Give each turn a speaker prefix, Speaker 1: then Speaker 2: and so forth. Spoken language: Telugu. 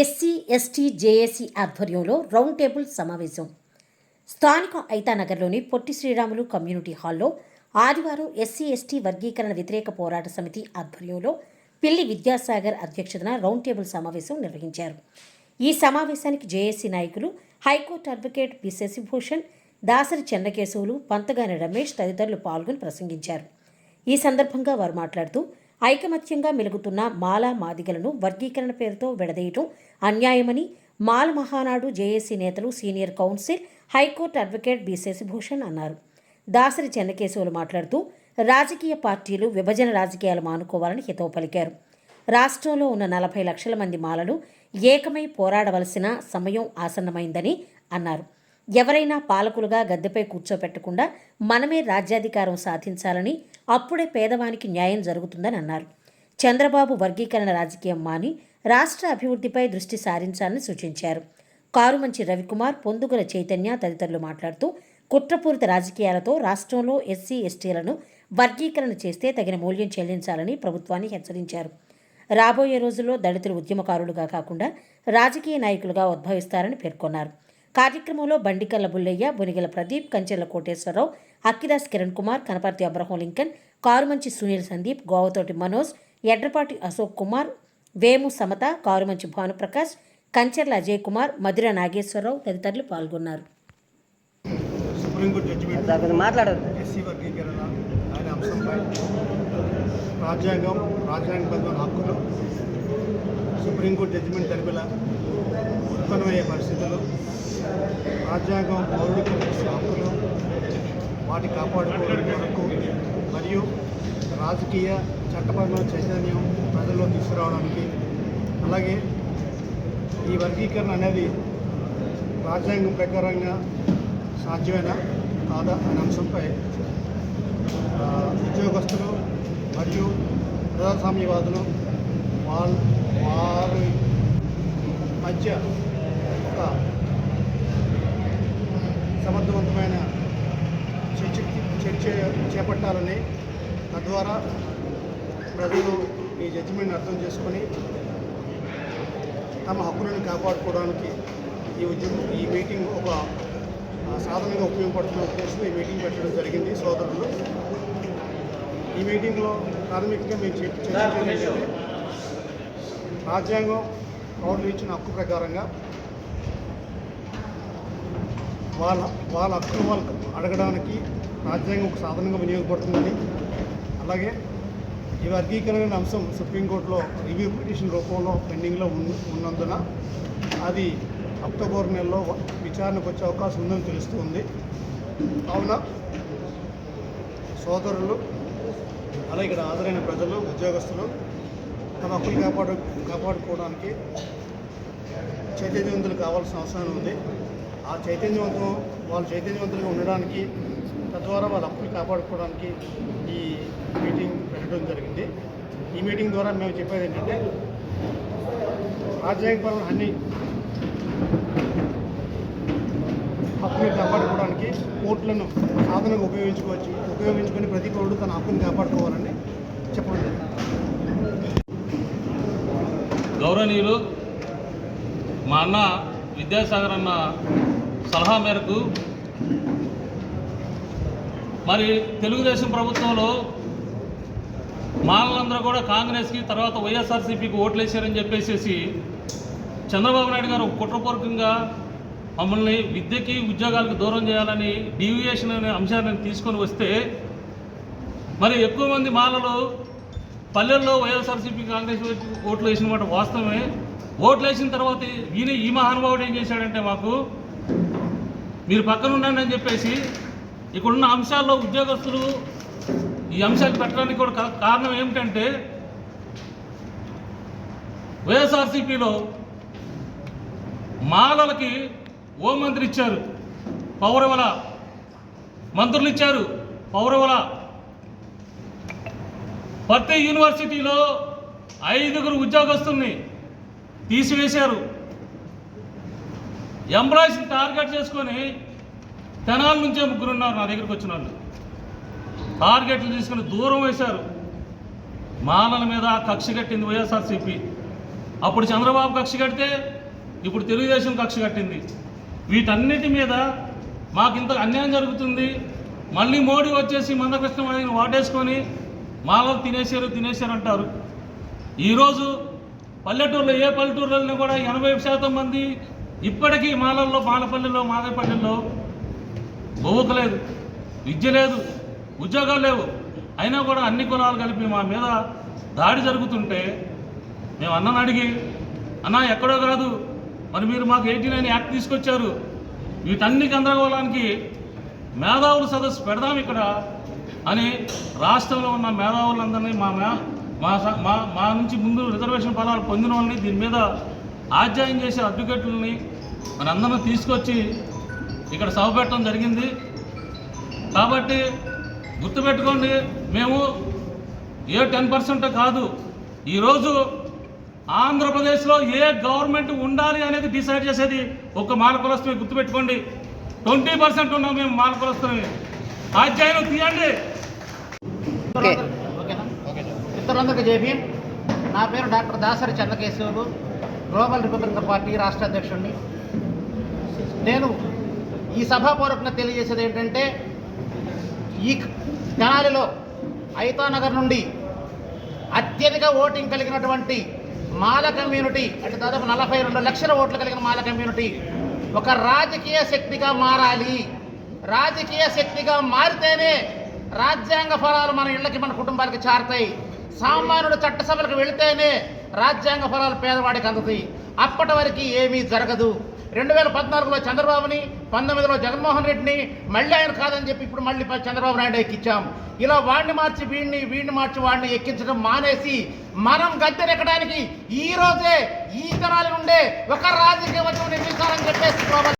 Speaker 1: ఎస్సీ ఎస్టీ జేఏసీ ఆధ్వర్యంలో రౌండ్ టేబుల్ సమావేశం. స్థానిక ఐతానగర్లోని పొట్టి శ్రీరాములు కమ్యూనిటీ హాల్లో ఆదివారం ఎస్సీ ఎస్టీ వర్గీకరణ వ్యతిరేక పోరాట సమితి ఆధ్వర్యంలో పిల్లి విద్యాసాగర్ అధ్యక్షతన రౌండ్ టేబుల్ సమావేశం నిర్వహించారు. ఈ సమావేశానికి జేఏసీ నాయకులు high court advocate B Shashibhushan Dasari Chennakesavulu Panthagani Ramesh తదితరులు పాల్గొని ప్రసంగించారు. ఈ సందర్భంగా వారు మాట్లాడుతూ ఐకమత్యంగా మెలుగుతున్న మాల మాదిగలను వర్గీకరణ పేరుతో విడదీయటం అన్యాయమని మాల మహానాడు జేఏసీ నేతలు senior counsel high court advocate B Shashibhushan అన్నారు. దాసరి చెన్నకేశవులు మాట్లాడుతూ రాజకీయ పార్టీలు విభజన రాజకీయాలు మానుకోవాలని హితవు పలికారు. రాష్ట్రంలో ఉన్న నలభై లక్షల మంది మాలలు ఏకమై పోరాడవలసిన సమయం ఆసన్నమైందని అన్నారు. ఎవరైనా పాలకులుగా గద్దెపై కూర్చోపెట్టకుండా మనమే రాజ్యాధికారం సాధించాలని అప్పుడే పేదవానికి న్యాయం జరుగుతుందని అన్నారు. చంద్రబాబు వర్గీకరణ రాజకీయం మాని రాష్ట్ర అభివృద్ధిపై దృష్టి సారించాలని సూచించారు. కారుమంచి రవికుమార్ పొందుగుల చైతన్య తదితరులు మాట్లాడుతూ కుట్రపూరిత రాజకీయాలతో రాష్ట్రంలో ఎస్సీ ఎస్టీలను వర్గీకరణ చేస్తే తగిన మూల్యం చెల్లించాలని ప్రభుత్వాన్ని హెచ్చరించారు. రాబోయే రోజుల్లో దళితులు ఉద్యమకారులుగా కాకుండా రాజకీయ నాయకులుగా ఉద్భవిస్తారని పేర్కొన్నారు. కార్యక్రమంలో బండికల్ల బుల్లయ్య బొనిగల ప్రదీప్ కంచెల కోటేశ్వరరావు అక్కిదాస్ కిరణ్ కుమార్ కనపర్తి అబ్రహం లింకన్ కారుమంచి సునీల్ సందీప్ గోవతోటి మనోజ్ ఎడ్రపాటి అశోక్ కుమార్ వేము సమత కారుమంచి భానుప్రకాష్ కంచెర్ల అజయ్ కుమార్ మధుర నాగేశ్వరరావు తదితరులు పాల్గొన్నారు.
Speaker 2: సుప్రీంకోర్టు జడ్జిమెంట్
Speaker 3: సార్ కొంచెం మాట్లాడదు
Speaker 2: ఎస్సీ వర్గీకరణ అనే అంశంపై రాజ్యాంగం రాజ్యాంగబద్ధమైన హక్కులు సుప్రీంకోర్టు జడ్జిమెంట్ తెలిపిన ఉత్పన్నమయ్యే పరిస్థితులు రాజ్యాంగం పౌరుడికి హక్కులు వాటి కాపాడుకోవడం కొరకు మరియు రాజకీయ చట్టపరమైన చైతన్యం ప్రజల్లో తీసుకురావడానికి అలాగే ఈ వర్గీకరణ అనేది రాజ్యాంగం ప్రకారంగా సాధ్యమైన కాదా అనే అంశంపై ఉద్యోగస్తులు మరియు ప్రజాస్వామ్యవాదులు వాళ్ళు మధ్య ఒక సమర్థవంతమైన చర్చ చర్చ చేపట్టాలని తద్వారా ప్రజలు ఈ జడ్జిమెంట్ అర్థం చేసుకొని తమ హక్కులను కాపాడుకోవడానికి ఈ ఉద్యమం ఈ మీటింగ్ ఒక ఆ, సాధనంగా ఉపయోగపడుతున్న ఉద్దేశంతో ఈ మీటింగ్ పెట్టడం జరిగింది. సోదరులు ఈ మీటింగ్లో ప్రాథమికంగా మేము చర్చ- చర్చించేది రాజ్యాంగం పౌరులు ఇచ్చిన హక్కు ప్రకారంగా వాళ్ళ వాళ్ళ హక్కులు వాళ్ళకు అడగడానికి రాజ్యాంగం ఒక సాధనంగా వినియోగపడుతుందని. అలాగే ఈ వర్గీకరణ అంశం సుప్రీంకోర్టులో రివ్యూ పిటిషన్ రూపంలో పెండింగ్లో ఉన్నందున అది అక్టోబర్ నెలలో విచారణకు వచ్చే అవకాశం ఉందని తెలుస్తుంది కావున సోదరులు అలాగే ఇక్కడ హాజరైన ప్రజలు ఉద్యోగస్తులు తమ హక్కులు కాపాడు కాపాడుకోవడానికి చైతన్యవంతులు కావాల్సిన అవసరం ఉంది. ఆ చైతన్యవంతం వాళ్ళు చైతన్యవంతులుగా ఉండడానికి తద్వారా వాళ్ళ హక్కులు కాపాడుకోవడానికి ఈ మీటింగ్ పెట్టడం జరిగింది. ఈ మీటింగ్ ద్వారా మేము చెప్పేది ఏంటంటే రాజ్యాంగపరమైన అన్ని హక్కుని కాపాడుకోవడానికి కోర్టులను సాధనంగా ఉపయోగించుకోవచ్చు ఉపయోగించుకొని ప్రతి పౌరుడు తన హక్కుని కాపాడుకోవాలని చెప్పడం జరిగింది.
Speaker 4: గౌరవనీయులు మా అన్న విద్యాసాగర్ అన్న సలహా మేరకు మరి తెలుగుదేశం ప్రభుత్వంలో మాలందరూ కూడా కాంగ్రెస్కి తర్వాత వైఎస్ఆర్సీపీకి ఓట్లేశారని చెప్పేసి చంద్రబాబు నాయుడు గారు కుట్రపూర్వకంగా మమ్మల్ని విద్యకి ఉద్యోగాలకు దూరం చేయాలని డీవియేషన్ అనే అంశాన్ని తీసుకొని వస్తే మరి ఎక్కువ మంది మాలలు పల్లెల్లో వైఎస్ఆర్సీపీ కాంగ్రెస్ ఓట్లు వేసిన మాట వాస్తవమే. ఓట్లు వేసిన తర్వాత ఈయన ఈ మహానుభావుడు ఏం చేశాడంటే మాకు మీరు పక్కన ఉండండి అని చెప్పేసి ఇక్కడున్న అంశాల్లో ఉద్యోగస్తులు ఈ అంశాలు పెట్టడానికి కూడా కారణం ఏమిటంటే వైఎస్ఆర్సీపీలో మాలలకి ఓ మంత్రి ఇచ్చారు పౌరవల మంత్రులు ఇచ్చారు పౌరవల ప్రతి యూనివర్సిటీలో ఐదుగురు ఉద్యోగస్తుల్ని తీసివేశారు. ఎంప్లాయీస్ని టార్గెట్ చేసుకొని తెనాల నుంచే ముగ్గురు ఉన్నారు నా దగ్గరికి వచ్చిన వాళ్ళు. టార్గెట్లు తీసుకొని దూరం వేశారు. మాలల మీద కక్ష కట్టింది వైఎస్ఆర్సీపీ. అప్పుడు చంద్రబాబు కక్ష కడితే ఇప్పుడు తెలుగుదేశం కక్ష కట్టింది. వీటన్నిటి మీద మాకు ఇంత అన్యాయం జరుగుతుంది. మళ్ళీ మోడీ వచ్చేసి మందకృష్ణ ఆయన మాలో తినేశారు తినేశారు అంటారు. ఈరోజు పల్లెటూరులో ఏ పల్లెటూరులో కూడా ఎనభై శాతం మంది ఇప్పటికీ మాలల్లో మాలపల్లిలో మాదేపల్లెల్లో బొవ్వక లేదు విద్య లేదు ఉద్యోగాలు లేవు. అయినా కూడా అన్ని కులాలు కలిపి మా మీద దాడి జరుగుతుంటే మేము అన్నను అడిగి అన్న ఎక్కడో కాదు మరి మీరు మాకు ఎయిటీ నైన్ యాక్ట్ తీసుకొచ్చారు. వీటన్ని గందరగోళానికి మేధావుల సదస్సు పెడదాం ఇక్కడ. అని రాష్ట్రంలో ఉన్న మేధావులందరినీ మా మే మా మా మా నుంచి ముందు రిజర్వేషన్ ఫలాలు పొందిన వాళ్ళని దీని మీద ఆధ్యాయం చేసే అడ్వకేట్లని మన తీసుకొచ్చి ఇక్కడ సభ పెట్టడం జరిగింది. కాబట్టి గుర్తుపెట్టుకోండి మేము ఏ టెన్ పర్సెంట్ కాదు ఈరోజు ఆంధ్రప్రదేశ్లో ఏ గవర్నమెంట్ ఉండాలి అనేది డిసైడ్ చేసేది ఒక మాల గుర్తుపెట్టుకోండి. ట్వంటీ పర్సెంట్ ఉన్నాం మేము మాల కులస్తుని ఆధ్యాయం తీయండి.
Speaker 3: ఓకే. ఓకేనా? మిత్రులందరికీ జేబీ నా పేరు doctor Dasari Chandrakesavulu Global Republican Party రాష్ట్ర అధ్యక్షుడిని. నేను ఈ సభాపూర్వకంగా తెలియజేసేది ఏంటంటే ఈ తెనాలిలో ఐతానగర్ నుండి అత్యధిక ఓటింగ్ కలిగినటువంటి మాల కమ్యూనిటీ అంటే దాదాపు నలభై రెండు లక్షల ఓట్లు కలిగిన మాల కమ్యూనిటీ ఒక రాజకీయ శక్తిగా మారాలి. రాజకీయ శక్తిగా మారితేనే రాజ్యాంగ ఫలాలు మన ఇళ్ళకి మన కుటుంబాలకి చారుతాయి. సామాన్యుడు చట్టసభలకు వెళితేనే రాజ్యాంగ ఫలాలు పేదవాడికి అందుతాయి. అప్పటి వరకు ఏమీ జరగదు. రెండు వేల పద్నాలుగులో చంద్రబాబుని పంతొమ్మిదిలో జగన్మోహన్ రెడ్డిని మళ్ళీ ఆయన కాదని చెప్పి ఇప్పుడు మళ్ళీ చంద్రబాబు నాయుడు ఎక్కించాం. ఇలా వాడిని మార్చి వీడిని వీడిని మార్చి వాడిని ఎక్కించడం మానేసి మనం గద్దెనెక్కడానికి ఈ రోజే ఈ తరాల నుండే ఒక రాజకీయ ఉద్యమం నిర్మించాలని చెప్పేసి